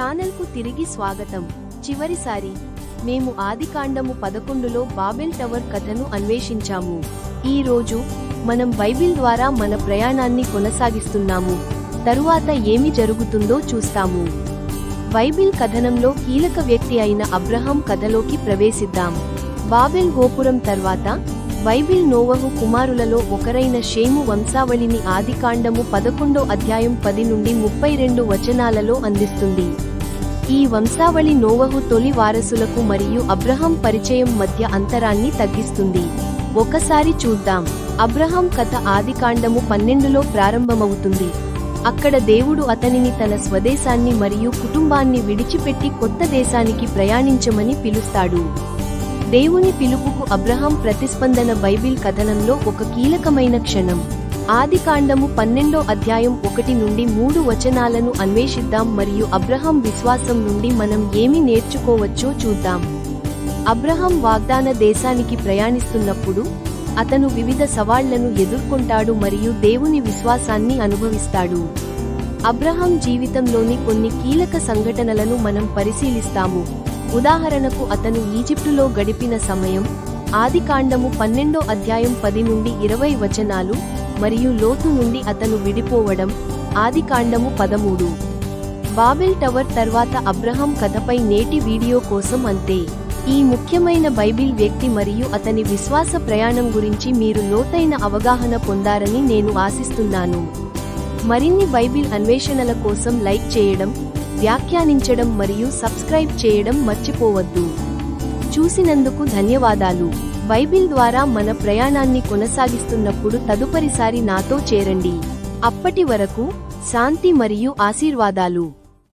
ఛానల్కు తిరిగి స్వాగతం. చివరిసారి మేము ఆదికాండము పదకొండులో బాబెల్ టవర్ కథను అన్వేషించాము. ఈ రోజు మనం బైబిల్ ద్వారా మన ప్రయాణాన్ని కొనసాగిస్తున్నాము. తరువాత ఏమి జరుగుతుందో చూస్తాము. బైబిల్ కథనంలో కీలక వ్యక్తి అయిన అబ్రహాం కథలోకి ప్రవేశిద్దాం. బాబెల్ గోపురం తర్వాత బైబిల్ నోవహు కుమారులలో ఒకరైన షేము వంశావళిని ఆదికాండము పదకొండో అధ్యాయం పది నుండి ముప్పై రెండు వచనాలలో అందిస్తుంది. ఈ వంశావళి నోవహు తొలి వారసులకు మరియు అబ్రహం పరిచయం మధ్య అంతరాన్ని తగ్గిస్తుంది. ఒకసారి చూద్దాం. అబ్రహం కథ ఆదికాండము పన్నెండులో ప్రారంభమవుతుంది. అక్కడ దేవుడు అతనిని తన స్వదేశాన్ని మరియు కుటుంబాన్ని విడిచిపెట్టి కొత్త దేశానికి ప్రయాణించమని పిలుస్తాడు. దేవుని పిలుపుకు అబ్రహాం ప్రతిస్పందన బైబిల్ కథనంలో ఒక కీలకమైన క్షణం. ఆదికాండము పన్నెండో అధ్యాయం ఒకటి నుండి మూడు వచనాలను అన్వేషిద్దాం మరియు అబ్రహాం విశ్వాసం నుండి మనం ఏమి నేర్చుకోవచ్చో చూద్దాం. అబ్రహాం వాగ్దాన దేశానికి ప్రయాణిస్తున్నప్పుడు అతను వివిధ సవాళ్ళను ఎదుర్కొంటాడు మరియు దేవుని విశ్వాసాన్ని అనుభవిస్తాడు. అబ్రహాం జీవితంలోని కొన్ని కీలక సంఘటనలను మనం పరిశీలిస్తాము. ఉదాహరణకు అతను ఈజిప్టులో గడిపిన సమయం ఆదికాండము పన్నెండో అధ్యాయం పది నుండి ఇరవై వచనాలు మరియు లోతు నుండి అతను విడిపోవడం ఆదికాండము పదమూడు. బాబెల్ టవర్ తర్వాత అబ్రహం కథపై నేటి వీడియో కోసం అంతే. ఈ ముఖ్యమైన బైబిల్ వ్యక్తి మరియు అతని విశ్వాస ప్రయాణం గురించి మీరు లోతైన అవగాహన పొందారని నేను ఆశిస్తున్నాను. మరిన్ని బైబిల్ అన్వేషణల కోసం లైక్ చేయడం వ్యాఖ్యానించడం మరియు సబ్స్క్రైబ్ చేయడం మర్చిపోవద్దు. చూసినందుకు ధన్యవాదాలు. బైబిల్ ద్వారా మన ప్రయాణాన్ని కొనసాగిస్తున్నప్పుడు తదుపరిసారి నాతో చేరండి. అప్పటి వరకు శాంతి మరియు ఆశీర్వాదాలు.